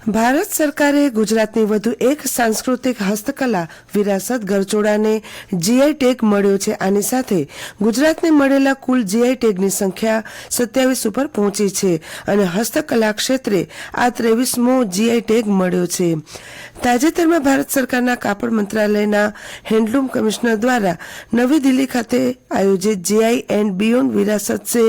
ભારત સરકારે ગુજરાતની વધુ એક સાંસ્કૃતિક હસ્તકલા, વિરાસત ગરચોડાને જીઆઈ ટેગ મળ્યો છે. આની સાથે ગુજરાતને મળેલા કુલ જીઆઈ ટેગની સંખ્યા સત્યાવીસ ઉપર પહોંચી છે અને હસ્તકલા ક્ષેત્રે આ ત્રેવીસમો જીઆઈ ટેગ મળ્યો છે. તાજેતરમાં ભારત સરકારના કાપડ મંત્રાલયના હેન્ડલૂમ કમિશનર દ્વારા નવી દિલ્હી ખાતે આયોજિત જીઆઈ એન્ડ બિયોન્ડ વિરાસત સે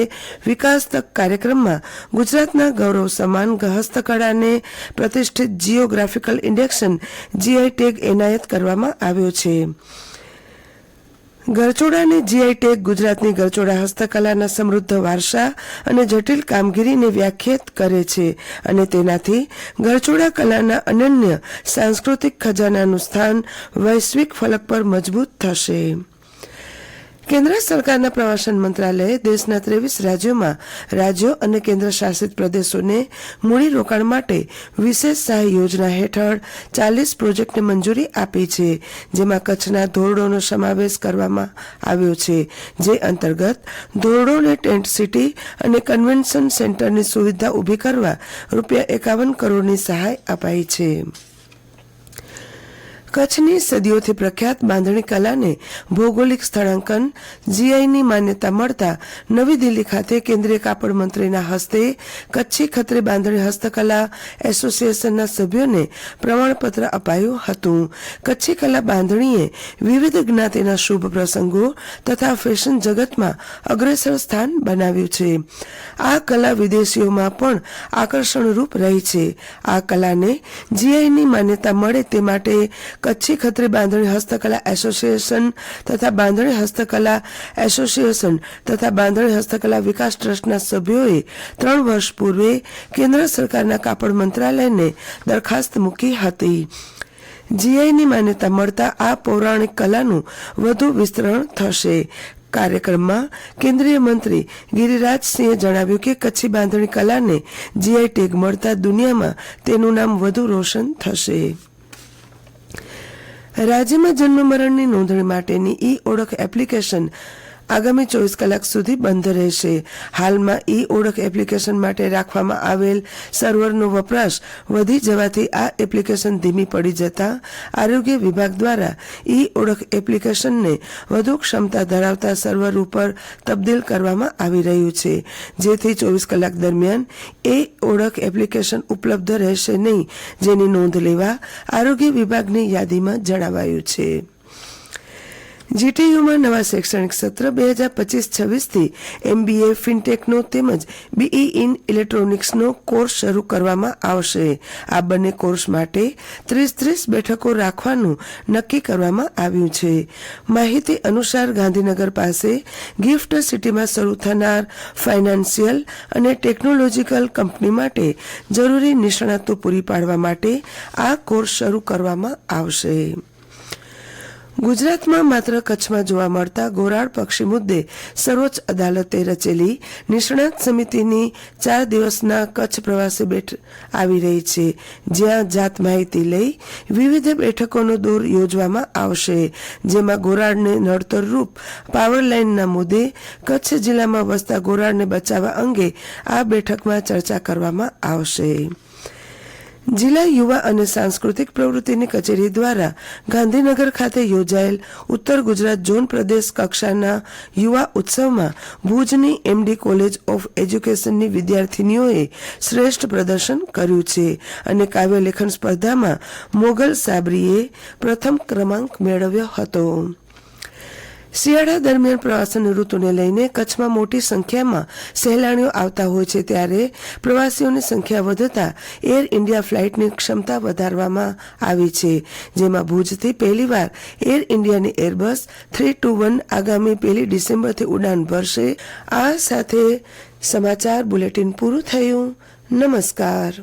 વિકાસ તક કાર્યક્રમમાં ગુજરાતના ગૌરવ સમાન હસ્તકળાને પ્રતિષ્ઠિત જીઓગ્રાફિકલ ઇન્ડેક્શન જીઆઈ ટેગ એનાયત કરવામાં આવ્યો છે. ગરચોડાને જીઆઈ ટેગ ગુજરાતની ગરચોડા હસ્તકલાના સમૃદ્ધ વારસા અને જટિલ કામગીરીને વ્યાખ્યાત કરે છે અને તેનાથી ગરચોડા કલાના અનન્ય સાંસ્કૃતિક ખજાનાનું સ્થાન વૈશ્વિક ફલક પર મજબૂત થશે. કેન્દ્ર સરકારના પ્રવાસન મંત્રાલયે દેશના ત્રેવીસ રાજ્યોમાં રાજ્યો અને કેન્દ્ર શાસિત પ્રદેશોને મૂડીરોકાણ માટે વિશેષ સહાય યોજના હેઠળ ચાલીસ પ્રોજેક્ટને મંજૂરી આપી છે, જેમાં કચ્છના ધોરડોનો સમાવેશ કરવામાં આવ્યો છે, જે અંતર્ગત ધોરડોને ટેન્ટ સિટી અને કન્વેન્શન સેન્ટરની સુવિધા ઊભી કરવા રૂપિયા એકાવન કરોડની સહાય અપાઈ છે. કચ્છની સદીઓથી પ્રખ્યાત બાંધણી કલાને ભૌગોલિક સ્થળાંકન જીઆઈની માન્યતા મળતા નવી દિલ્હી ખાતે કેન્દ્રીય કાપડ મંત્રીના હસ્તે કચ્છી ખત્રી બાંધણી હસ્તકલા એસોસિએશનના સભ્યોને પ્રમાણપત્ર અપાયું હતું. કચ્છી કલા બાંધણીએ વિવિધ જ્ઞાતિના શુભ પ્રસંગો તથા ફેશન જગતમાં અગ્રેસર સ્થાન બનાવ્યું છે. આ કલા વિદેશીઓમાં પણ આકર્ષણરૂપ રહી છે. આ કલાને જીઆઈની માન્યતા મળે તે માટે કચ્છી ખત્રી બાંધણી હસ્તકલા એસોસિએશન તથા બાંધણી હસ્તકલા એસોસિએશન તથા બાંધણી હસ્તકલા વિકાસ ટ્રસ્ટના સભ્યોએ ત્રણ વર્ષ પૂર્વે કેન્દ્ર સરકારના કાપડ મંત્રાલયને દરખાસ્ત મૂકી હતી. જીઆઈની માન્યતા મળતા આ પૌરાણિક કલાનું વધુ વિસ્તરણ થશે. કાર્યક્રમમાં કેન્દ્રીય મંત્રી ગિરિરાજસિંહે જણાવ્યું કે કચ્છી બાંધણી કલાને જીઆઈ ટેગ મળતા દુનિયામાં તેનું નામ વધુ રોશન થશે. રાજ્યમાં જન્મ મરણની નોંધણી માટેની ઈ ઓળખ એપ્લિકેશન આગામી ચોવીસ કલાક સુધી બંધ રહેશે. હાલમાં ઈ ઓળખ એપ્લિકેશન માટે રાખવામાં આવેલ સર્વરનો વપરાશ વધી જવાથી આ એપ્લિકેશન ધીમી પડી જતા આરોગ્ય વિભાગ દ્વારા ઈ ઓળખ એપ્લિકેશનને વધુ ક્ષમતા ધરાવતા સર્વર ઉપર તબદીલ કરવામાં આવી રહ્યું છે. જેથી ચોવીસ કલાક દરમિયાન એ ઓળખ એપ્લિકેશન ઉપલબ્ધ રહેશે નહીં, જેની નોંધ લેવા આરોગ્ય વિભાગની યાદીમાં જણાવાયું છે. જીટીયુમાં નવા શૈક્ષણિક સત્ર બે હજાર પચીસ છવ્વીસથી એમબીએ, ફિનટેકનો તેમજ બીઈ ઇન ઇલેક્ટ્રોનિક્સનો કોર્સ શરૂ કરવામાં આવશે. આ બંને કોર્સ માટે ત્રીસ ત્રીસ બેઠકો રાખવાનું નક્કી કરવામાં આવ્યું છે. માહિતી અનુસાર ગાંધીનગર પાસે ગિફ્ટ સિટીમાં શરૂ થનાર ફાઇનાન્શિયલ અને ટેકનોલોજીકલ કંપની માટે જરૂરી નિષ્ણાતો પૂરી પાડવા માટે આ કોર્સ શરૂ કરવામાં આવશે. ગુજરાતમાં માત્ર કચ્છમાં જોવા મળતા ગોરાળ પક્ષી મુદ્દે સર્વોચ્ચ અદાલતે રચેલી નિષ્ણાત સમિતિની ચાર દિવસના કચ્છ પ્રવાસે બેઠ આવી રહી છે. જ્યાં જાત માહિતી લઈ વિવિધ બેઠકોનો દોર યોજવામાં આવશે. જેમાં ગોરાળને નડતરરૂપ પાવર લાઇનના મુદ્દે કચ્છ જિલ્લામાં વસતા ગોરાળને બચાવવા અંગે આ બેઠકમાં ચર્ચા કરવામાં આવશે. જિલ્લા યુવા અને સાંસ્કૃતિક પ્રવૃત્તિની કચેરી દ્વારા ગાંધીનગર ખાતે યોજાયેલ ઉત્તર ગુજરાત ઝોન પ્રદેશ કક્ષાના યુવા ઉત્સવમાં ભુજની એમડી કોલેજ ઓફ એજ્યુકેશનની વિદ્યાર્થીનીઓએ શ્રેષ્ઠ પ્રદર્શન કર્યું છે અને કાવ્યલેખન સ્પર્ધામાં મોગલ સાબરીએ પ્રથમ ક્રમાંક મેળવ્યો હતો. શિયાળા દરમિયાન પ્રવાસન ઋતુને લઈને કચ્છમાં મોટી સંખ્યામાં સહેલાણીઓ આવતા હોય છે ત્યારે પ્રવાસીઓની સંખ્યા વધતા એર ઇન્ડિયા ફ્લાઇટની ક્ષમતા વધારવામાં આવી છે. જેમાં ભુજથી પહેલીવાર એર ઇન્ડિયાની એરબસ થ્રી ટુ વન આગામી પહેલી ડિસેમ્બરથી ઉડાન ભરશે. આ સાથે સમાચાર બુલેટિન પૂરું થયું. નમસ્કાર.